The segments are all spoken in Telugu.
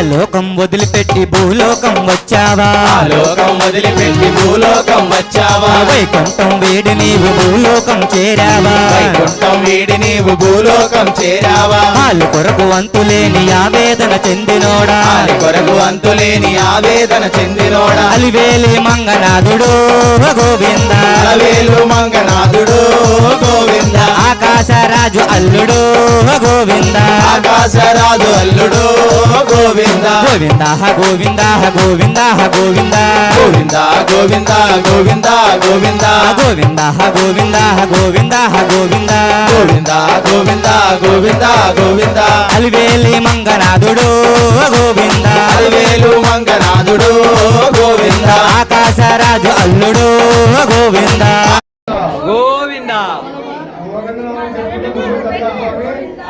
లోకం వదిలిపెట్టి భూలోకం వచ్చావా? ఆలోకం వదిలిపెట్టి భూలోకం వచ్చావా? వైకుంఠం వేడి నీవు భూలోకం చేరావా? వైకుంఠం వీడి నీవు భూలోకం చేరావా? వాళ్ళు కొరకు అంతులేని ఆవేదన చెందినోడా? కొరకు అంతులేని ఆవేదన చెందినోడా? అలివేలి మంగనాథుడు గోవింద? అలవేలు మంగనాథుడు గోవింద? ఆకాశరాజు అల్లుడు గోవింద. ఆకాశరాజు అల్లుడు. గోవింద. గోవింద గోవింద గోవింద గోవింద. గోవింద గోవింద గోవింద గోవింద. గోవింద గోవింద గోవింద గోవింద. గోవింద గోవింద గోవింద గోవింద. అలివేలి మంగనాథుడు గోవింద. అలవేలు మంగనాథుడు గోవింద. ఆకాశరాజు అల్లుడు గోవింద. గోవింద. గోవింద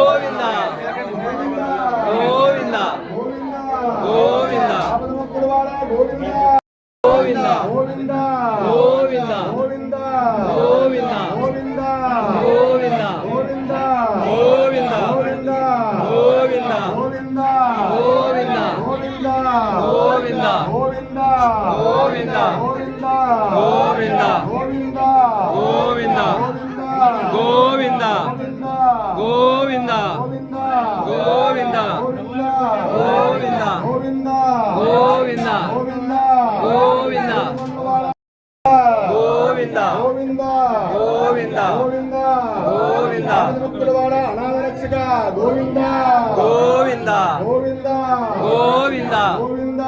గోవింద గోవింద గోవింద గోవింద గోవింద గోవింద గోవింద గోవింద గోవింద గోవింద అనాథరక్షక గోవింద గోవింద గోవింద గోవింద గోవింద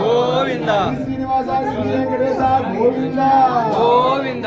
గోవింద శ్రీనివాస శ్రీ వెంకటేశ గోవింద గోవింద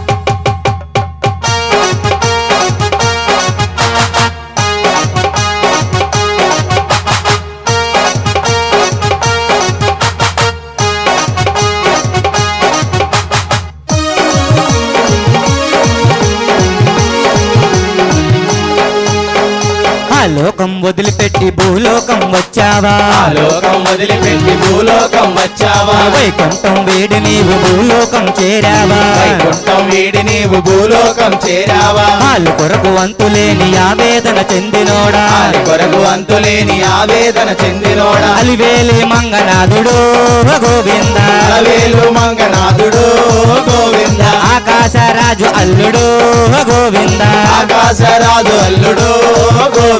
లోకం వదిలిపెట్టి భూలోకం వచ్చావా? ఆలోకం వదిలిపెట్టి భూలోకం వచ్చావా? వైకుంఠం వేడి నీవు భూలోకం చేరావా? వైకుంఠం వీడి నీవు భూలోకం చేరావా? వాళ్ళు కొరకు అంతులేని ఆవేదన చెందినోడా? కొరకు అంతులేని ఆవేదన చెందినోడా? అలివేలి మంగనాథుడు గోవింద? అలవేలు మంగనాథుడు గోవింద? ఆకాశరాజు అల్లుడు గోవింద? ఆకాశరాజు అల్లుడు గోవింద?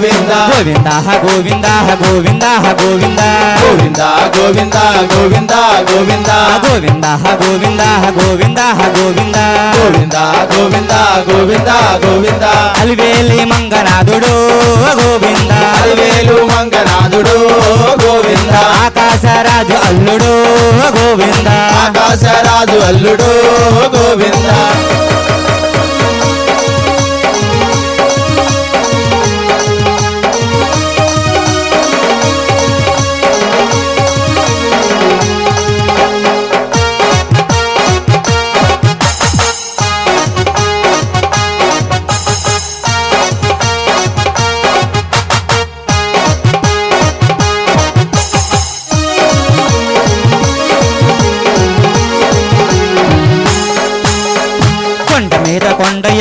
గోవింద గోవింద గోవింద గోవింద. గోవింద గోవింద గోవింద గోవింద. గోవింద గోవింద గోవింద గోవింద. గోవింద గోవింద గోవింద గోవింద. అలివేలి మంగనాథుడు గోవింద. అలివేలు మంగనాథుడు గోవింద. ఆకాశరాజు అల్లుడు గోవింద. ఆకాశరాజు అల్లుడు గోవింద.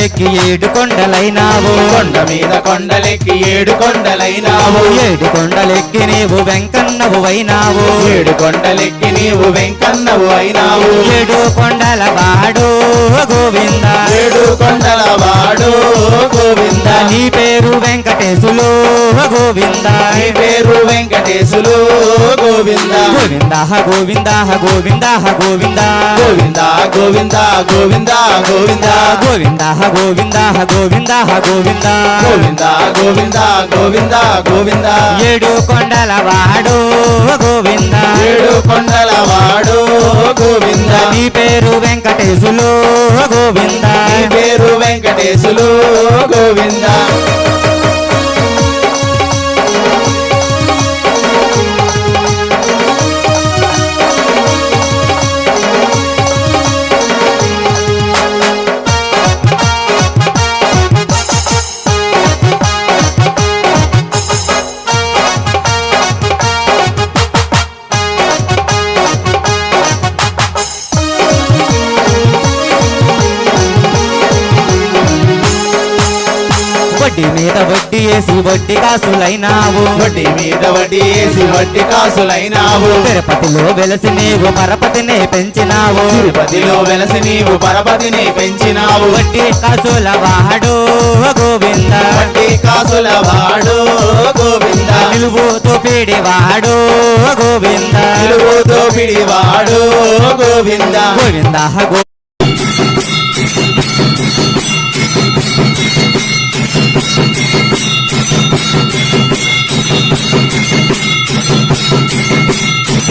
ఎక్కి ఏడు కొండలైనావు. కొండ మీద కొండలెక్కి ఏడు కొండలైనావు. ఏడు కొండలెక్కి నీవు వెంకన్నవు అయినావు ఏడు కొండలెక్కి నీవు వెంకన్నవు అయినావు ఏడు కొండల వాడు గోవింద. ఏడు కొండల వాడు గోవింద. నీ పేరు వెంకటేశులు గోవింద. నీ పేరు వెంకటేశులు గోవింద. గోవింద గోవింద గోవింద గోవింద. గోవింద గోవింద గోవింద గోవింద. గోవింద గోవింద గోవింద గోవింద. గోవింద గోవింద గోవింద గోవింద. ఏడు కొండల వాడు గోవింద. ఏడు కొండల వాడు గోవింద. నీ పేరు వెంకటేశులు గోవింద. నీ పేరు వెంకటేశులు గోవింద. వడ్డీ మీద వడ్డీ వేసి వడ్డీ కాసులైనావు. వడ్డీ మీద వడ్డీ వేసి వడ్డీ కాసులైనావు. తిరుపతిలో వెలసి నీవు పరపతిని పెంచినావు. తిరుపతిలో వెలసి నీవు పరపతిని పెంచినావు. వడ్డీ కాసుల వాడు గోవింద. వడ్డీ కాసుల వాడు గోవింద. నిలువుతో వాడు గోవింద. నిలువుతో పిడివాడు గోవింద. గోవింద